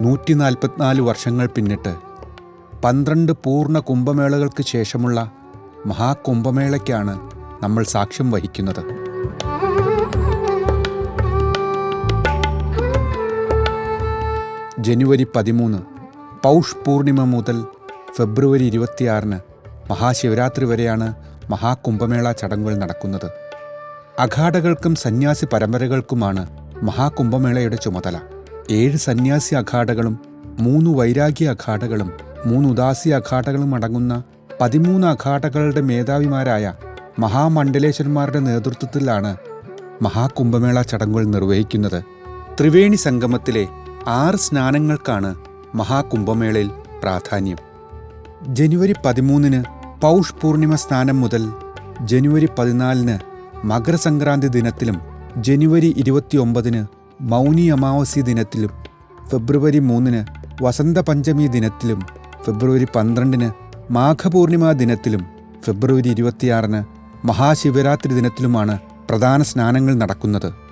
നൂറ്റി നാൽപ്പത്തിനാല് വർഷങ്ങൾ പിന്നിട്ട് പന്ത്രണ്ട് പൂർണ കുംഭമേളകൾക്ക് ശേഷമുള്ള മഹാകുംഭമേളയ്ക്കാണ് നമ്മൾ സാക്ഷ്യം വഹിക്കുന്നത്. ജനുവരി പതിമൂന്ന് പൗഷ് പൂർണിമ മുതൽ ഫെബ്രുവരി ഇരുപത്തിയാറിന് മഹാശിവരാത്രി വരെയാണ് മഹാകുംഭമേള ചടങ്ങുകൾ നടക്കുന്നത്. അഖാഡകൾക്കും സന്യാസി പരമ്പരകൾക്കുമാണ് മഹാകുംഭമേളയുടെ ചുമതല. ഏഴ് സന്യാസി അഖാഡകളും മൂന്ന് വൈരാഗ്യ അഖാഡകളും മൂന്ന് ഉദാസി അഖാഡകളും അടങ്ങുന്ന പതിമൂന്ന് അഖാഡകളുടെ മേധാവിമാരായ മഹാമണ്ഡലേശ്വരന്മാരുടെ നേതൃത്വത്തിലാണ് മഹാകുംഭമേള ചടങ്ങുകൾ നിർവഹിക്കുന്നത്. ത്രിവേണി സംഗമത്തിലെ ആറ് സ്നാനങ്ങൾക്കാണ് മഹാകുംഭമേളയിൽ പ്രാധാന്യം. ജനുവരി പതിമൂന്നിന് പൗഷ് പൂർണിമ സ്നാനം മുതൽ ജനുവരി പതിനാലിന് മകരസംക്രാന്തി ദിനത്തിലും ജനുവരി ഇരുപത്തിയൊമ്പതിന് മൗനി അമാവാസി ദിനത്തിലും ഫെബ്രുവരി മൂന്നിന് വസന്ത പഞ്ചമി ദിനത്തിലും ഫെബ്രുവരി പന്ത്രണ്ടിന് മാഘപൂർണിമ ദിനത്തിലും ഫെബ്രുവരി ഇരുപത്തിയാറിന് മഹാശിവരാത്രി ദിനത്തിലുമാണ് പ്രധാന സ്നാനങ്ങൾ നടക്കുന്നത്.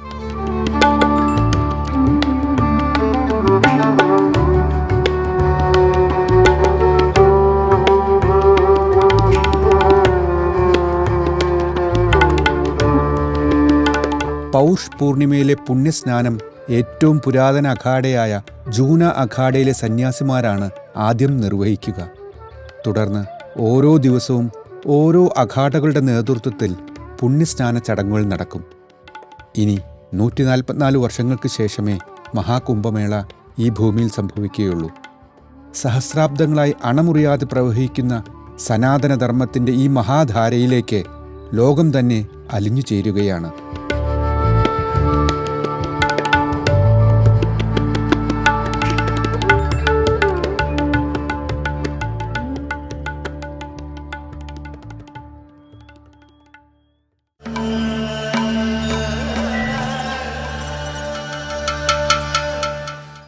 പൗഷ് പൂർണിമയിലെ പുണ്യസ്നാനം ഏറ്റവും പുരാതന അഖാഡയായ ജൂന അഖാഡയിലെ സന്യാസിമാരാണ് ആദ്യം നിർവഹിക്കുക. തുടർന്ന് ഓരോ ദിവസവും ഓരോ അഖാഡകളുടെ നേതൃത്വത്തിൽ പുണ്യസ്നാന ചടങ്ങുകൾ നടക്കും. ഇനി നൂറ്റി നാൽപ്പത്തിനാല് വർഷങ്ങൾക്ക് ശേഷമേ മഹാകുംഭമേള ഈ ഭൂമിയിൽ സംഭവിക്കുകയുള്ളൂ. സഹസ്രാബ്ദങ്ങളായി അണമുറിയാതെ പ്രവഹിക്കുന്ന സനാതനധർമ്മത്തിന്റെ ഈ മഹാധാരയിലേക്ക് ലോകം തന്നെ അലിഞ്ഞു ചേരുകയാണ്.